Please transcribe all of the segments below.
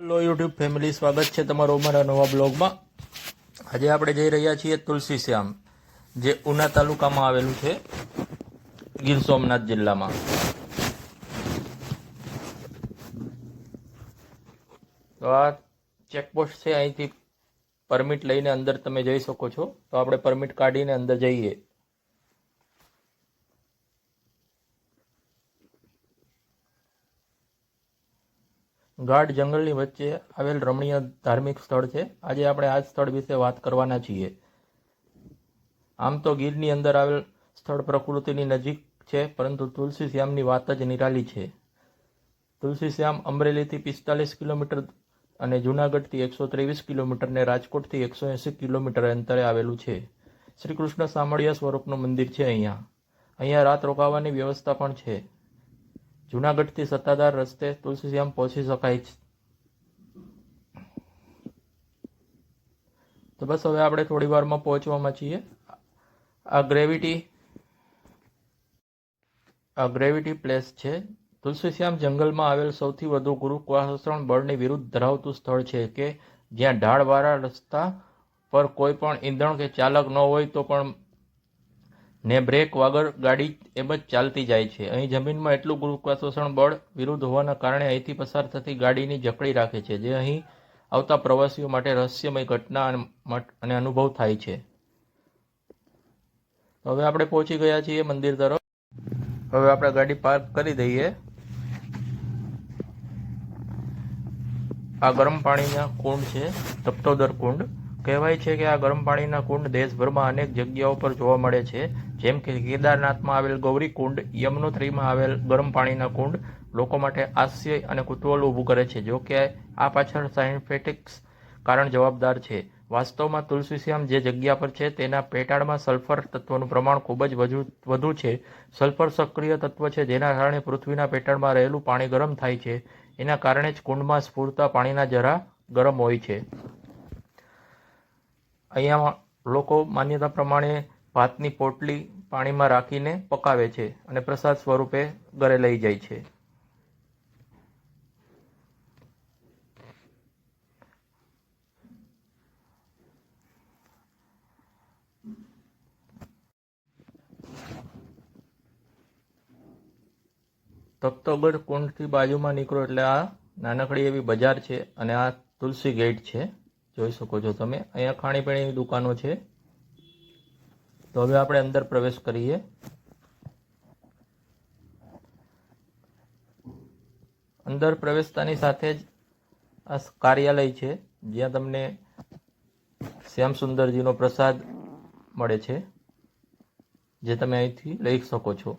Hello YouTube family, સ્વાગત છે તમારું અમારા નવા બ્લોગમાં. આજે આપણે જઈ રહ્યા છીએ તુલસી શ્યામ, જે ઉના તાલુકામાં આવેલું છે, ગીર સોમનાથ જિલ્લામાં. તો આ ચેકપોસ્ટ છે અહીંથી પરમિટ લઈને અંદર તમે જઈ શકો છો. તો આપણે પરમિટ કાઢીને અંદર જઈએ. ગાઢ જંગલની વચ્ચે આવેલ રમણીય ધાર્મિક સ્થળ છે. આજે આપણે આ સ્થળ વિશે વાત કરવાના છીએ. આમ તો ગીરની અંદર આવેલ સ્થળ પ્રકૃતિની નજીક છે, પરંતુ તુલસી શ્યામની વાત જ નિરાલી છે. તુલસી શ્યામ અમરેલીથી પિસ્તાલીસ કિલોમીટર અને જૂનાગઢથી એકસો ત્રેવીસ કિલોમીટર ને રાજકોટથી એકસો એંસી કિલોમીટર અંતરે આવેલું છે. શ્રી કૃષ્ણ સામળિયા સ્વરૂપનું મંદિર છે અહીંયા. અહીંયા રાત રોકાવાની વ્યવસ્થા પણ છે. જૂનાગઢથી સત્તાધાર રસ્તે તુલસીશ્યામ પહોંચી શકાય છે. તો બસ હવે આપણે થોડી વારમાં પહોંચવામાં છીએ. આ ગ્રેવિટી આ ગ્રેવિટી પ્લેસ છે. તુલસીશ્યામ જંગલમાં આવેલ સૌથી વધુ ગુરુત્વાકર્ષણ બળની વિરુદ્ધ ધરાવતું સ્થળ છે કે જ્યાં ઢાળવાળા રસ્તા પર કોઈ પણ ઈંધણ કે ચાલક ન હોય તો પણ ને બ્રેક વગર ગાડી એમ જ ચાલતી જાય છે. અહીં જમીનમાં એટલું ગુરુત્વાકર્ષણ બળ વિરુદ્ધ હોવાના કારણે અહીંથી પસાર થતી ગાડીની જકડી રાખે છે, જે અહીં આવતા પ્રવાસીઓ માટે રહસ્યમય ઘટના અને અનુભવ થાય છે. હવે આપણે પહોંચી ગયા છીએ મંદિર તરફ. હવે આપણે ગાડી પાર્ક કરી દઈએ. આ ગરમ પાણીના કુંડ છે, તપ્તોદર કુંડ. કહેવાય છે કે આ ગરમ પાણીના કુંડ દેશભરમાં અનેક જગ્યાઓ પર જોવા મળે છે. જેમ કે કેદારનાથમાં આવેલ ગૌરી કુંડ, યમનોત્રીમાં આવેલ ગરમ પાણીના કુંડ, લોકો માટે હાસ્ય અને કુતૂહલ ઊભું કરે છે. જો કે આ પાછળ સાયન્ટિફિક્સ કારણ જવાબદાર છે. વાસ્તવમાં તુલસીશ્યામ જે જગ્યા પર છે, તેના પેટાળમાં સલ્ફર તત્વનું પ્રમાણ ખૂબ જ વધુ છે. સલ્ફર સક્રિય તત્વ છે, જેના કારણે પૃથ્વીના પેટાળમાં રહેલું પાણી ગરમ થાય છે. એના કારણે જ કુંડમાં સ્ફૂરતા પાણીના જરા ગરમ હોય છે. અહીંયા લોકો માન્યતા પ્રમાણે ભાતની પોટલી પાણીમાં રાખીને પકાવે છે અને પ્રસાદ સ્વરૂપે ઘરે લઈ જાય છે. તપ્તગઢ કુંડથી બાજુમાં નીકળો એટલે આ નાનકડી એવી બજાર છે અને આ તુલસી ગેટ છે. જોઈ શકો છો તમે. અહીંયા ખાણીપીણીની દુકાનો છે. તો હવે આપણે અંદર પ્રવેશ કરીએ. અંદર પ્રવેશતાની સાથે જ આ કાર્યાલય છે, જ્યાં તમને શ્યામ સુંદરજીનો પ્રસાદ મળે છે, જે તમે અહીંથી લઈ શકો છો.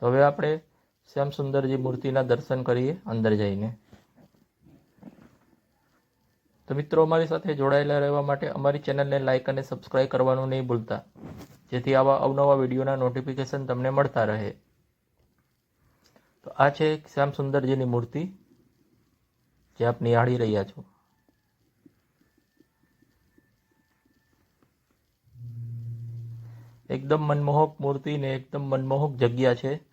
તો હવે આપણે શ્યામ સુંદરજી મૂર્તિના દર્શન કરીએ, અંદર જઈને. તો મિત્રો, અમારી સાથે જોડાયેલા રહેવા માટે અમારી ચેનલને લાઇક અને સબસ્ક્રાઇબ કરવાનું નહીં ભૂલતા. જેથી આવા અવનવા વિડીયોના નોટિફિકેશન તમને મળતા રહે. તો આ છે શ્યામ સુંદરજીની મૂર્તિ, જે આપ નિહાળી રહ્યા છો. એકદમ મનમોહક મૂર્તિ ને એકદમ મનમોહક જગ્યા છે.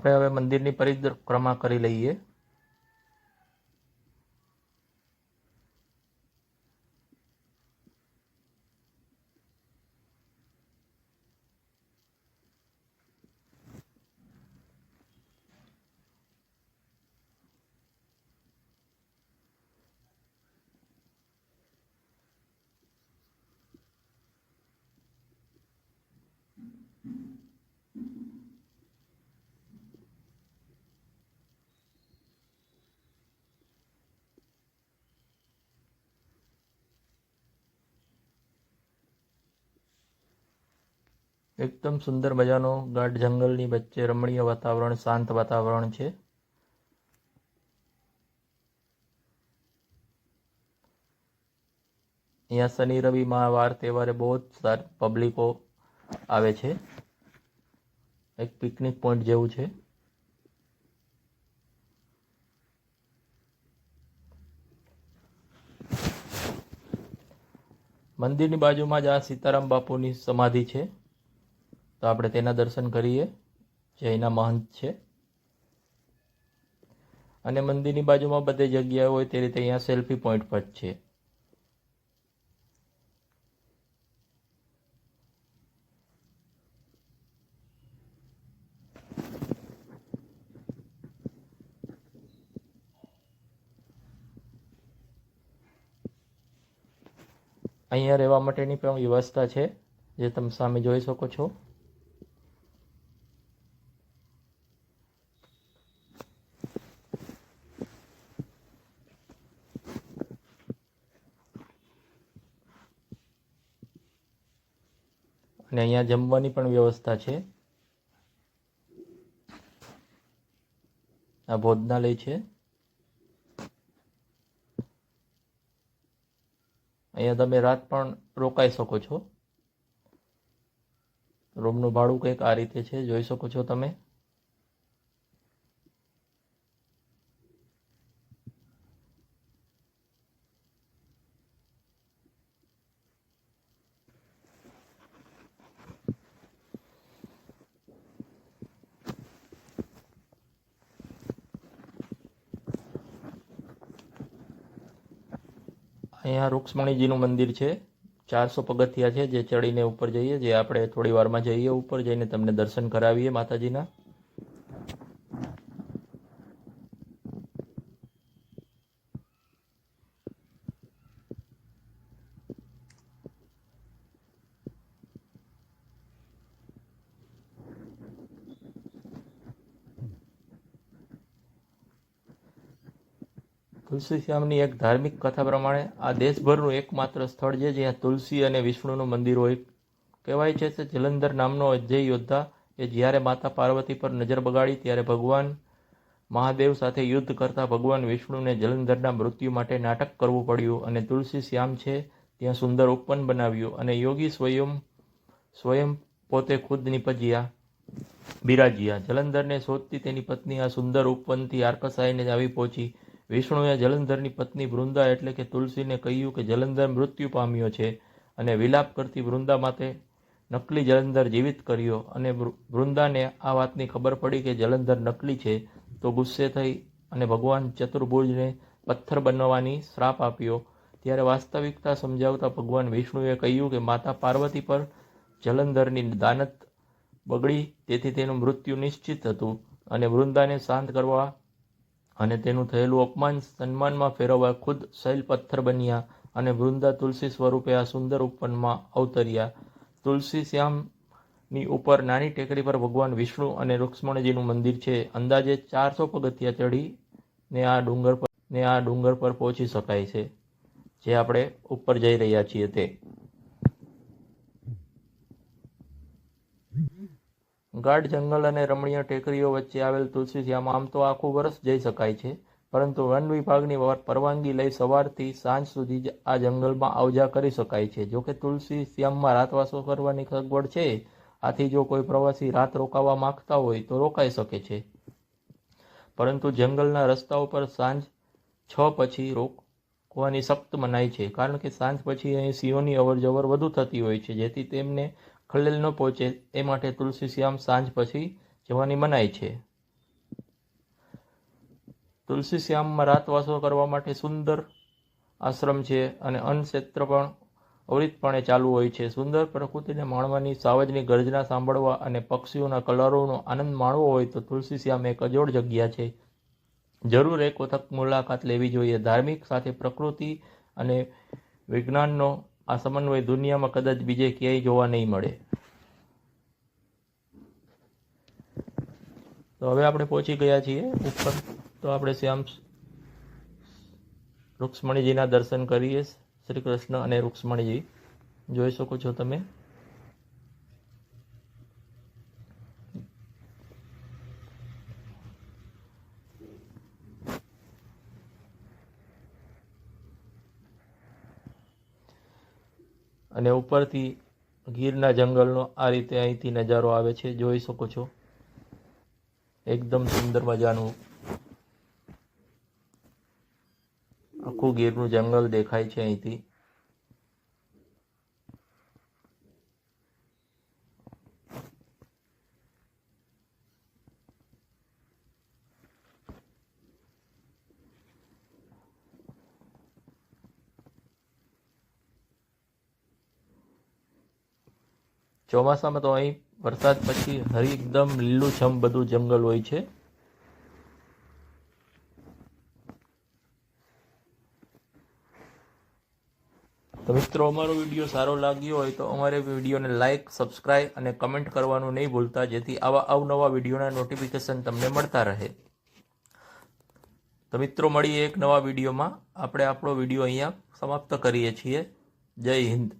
આપણે હવે મંદિરની પરિક્રમા કરી લઈએ. એકદમ સુંદર મજાનો ગાઢ જંગલની વચ્ચે રમણીય વાતાવરણ, શાંત વાતાવરણ છે. અહીંયા શનિ રવિમાં વાર તહેવારે બહુ જ સારી પબ્લિકો આવે છે. એક પિકનિક પોઈન્ટ જેવું છે. મંદિરની બાજુમાં જ આ સીતારામ બાપુની સમાધિ છે. તો આપણે તેના દર્શન કરીએ, જે અહીંના મહંત છે. અને મંદિરની બાજુમાં બધી જગ્યાએ હોય તે રીતે અહીંયા સેલ્ફી પોઈન્ટ પણ છે. અહીંયા રહેવા માટેની પણ વ્યવસ્થા છે, જે તમે સામે જોઈ શકો છો અને અહીંયા જમવાની પણ વ્યવસ્થા છે. આ ભોજનાલય છે. અહીંયા તમે રાત પણ રોકાઈ શકો છો. રૂમનું ભાડું કંઈક આ રીતે છે, જોઈ શકો છો તમે. અહીંયા રૂક્ષ્મણીજીનું મંદિર છે. ચારસો પગથિયા છે જે ચડીને ઉપર જઈએ. જે આપણે થોડી વારમાં જઈએ, ઉપર જઈને તમને દર્શન કરાવીએ માતાજીના. તુલસી શ્યામની એક ધાર્મિક કથા પ્રમાણે આ દેશભરનું એકમાત્ર સ્થળ છે જ્યાં તુલસી અને વિષ્ણુનું મંદિર હોય કહેવાય છે કે જલંધર નામનો અજય યોદ્ધા એ જ્યારે માતા પાર્વતી પર નજર બગાડી ત્યારે ભગવાન મહાદેવ સાથે યુદ્ધ કરતા ભગવાન વિષ્ણુને જલંધરના મૃત્યુ માટે નાટક કરવું પડ્યું અને તુલસી શ્યામ છે ત્યાં સુંદર ઉપવન બનાવ્યું અને યોગી સ્વયં સ્વયં પોતે ખુદ નિપજ્યા, બિરાજ્યા. જલંધરને શોધતી તેની પત્ની આ સુંદર ઉપવનથી આર્કસાઈને આવી પહોંચી. વિષ્ણુએ જલંધરની પત્ની વૃંદા એટલે કે તુલસીને કહ્યું કે જલંધર મૃત્યુ પામ્યો છે અને વિલાપ કરતી વૃંદા માટે નકલી જલંધર જીવિત કર્યો અને વૃંદાને આ વાતની ખબર પડી કે જલંધર નકલી છે તો ગુસ્સે થઈ અને ભગવાન ચતુર્ભુજને પથ્થર બનવાની શ્રાપ આપ્યો. ત્યારે વાસ્તવિકતા સમજાવતા ભગવાન વિષ્ણુએ કહ્યું કે માતા પાર્વતી પર જલંધરની દાનત બગડી તેથી તેનું મૃત્યુ નિશ્ચિત હતું અને વૃંદાને શાંત કરવા અને તેનું થયેલું અપમાન સન્માનમાં ફેરવવા ખુદ શૈલ પથ્થર બન્યા અને વૃંદા તુલસી સ્વરૂપે આ સુંદર ઉપવનમાં અવતર્યા. તુલસી શ્યામની ઉપર નાની ટેકરી પર ભગવાન વિષ્ણુ અને રૂક્ષ્મણજીનું મંદિર છે. અંદાજે ચારસો પગથિયા ચડી ને આ ડુંગર પર ને આ ડુંગર પર પહોંચી શકાય છે. જે આપણે ઉપર જઈ રહ્યા છીએ તે. ગાઢ જંગલ અને રમણીય ટેકરીઓ વચ્ચે આવેલ તુલસી શ્યામ આમ તો આખું વર્ષ જઈ શકાય છે, પરંતુ વન વિભાગની પરવાનગી લઈ સવારથી સાંજ સુધી આ જંગલમાં આવજા કરી શકાય છે. જોકે તુલસી શ્યામમાં રાતવાસો કરવાની સગવડ છે, આથી જો કોઈ પ્રવાસી રાત રોકાવા માંગતા હોય તો રોકાઈ શકે છે. પરંતુ જંગલના રસ્તાઓ પર સાંજ છ પછી રોકવાની સખ્ત મનાઈ છે, કારણ કે સાંજ પછી અહીં સિંહોની અવરજવર વધુ થતી હોય છે, જેથી તેમને ખલેલ ન પહોંચે, એ માટે તુલસી શ્યામ સાંજ પછી જવાની મનાઈ છે. તુલસી શ્યામમાં રાતવાસો કરવા માટે સુંદર આશ્રમ છે અને અન્નક્ષેત્ર પણ અવરિતપણે ચાલુ હોય છે. સુંદર પ્રકૃતિને માણવાની સાવજની ગર્જના સાંભળવા અને પક્ષીઓના કલરોનો આનંદ માણવો હોય તો તુલસી શ્યામ એક અજોડ જગ્યા છે. જરૂર એક વખત મુલાકાત લેવી જોઈએ. ધાર્મિક સાથે પ્રકૃતિ અને વિજ્ઞાનનો આ સમન્વય દુનિયામાં કદાચ બીજે ક્યાંય જોવા નહીં મળે. તો હવે આપણે પહોંચી ગયા છીએ ઉપર. તો આપણે શ્યામ રૂક્ષ્મણીજીના દર્શન કરીએ. શ્રી કૃષ્ણ અને રૂક્ષ્મણીજી, જોઈ શકો છો તમે અને ઉપરથી ગીરના જંગલનો આ રીતે અહીંથી નજારો આવે છે. જોઈ શકો છો. એકદમ સુંદર મજાનું આખું ગીરનું જંગલ દેખાય છે અહીંથી. ચોમાસામાં તો અહીં વરસાદ પછી હરી એકદમ લીલુંછમ બધું જંગલ હોય છે. તો મિત્રો, અમારો વીડિયો સારો લાગ્યો હોય તો અમારે વિડીયોને લાઇક સબસ્ક્રાઇબ અને કમેન્ટ કરવાનું નહીં ભૂલતા, જેથી આવા અવનવા વિડીયોના નોટિફિકેશન તમને મળતા રહે. તો મિત્રો, મળીએ એક નવા વિડીયોમાં. આપણે આપણો વીડિયો અહીંયા સમાપ્ત કરીએ છીએ. જય હિન્દ.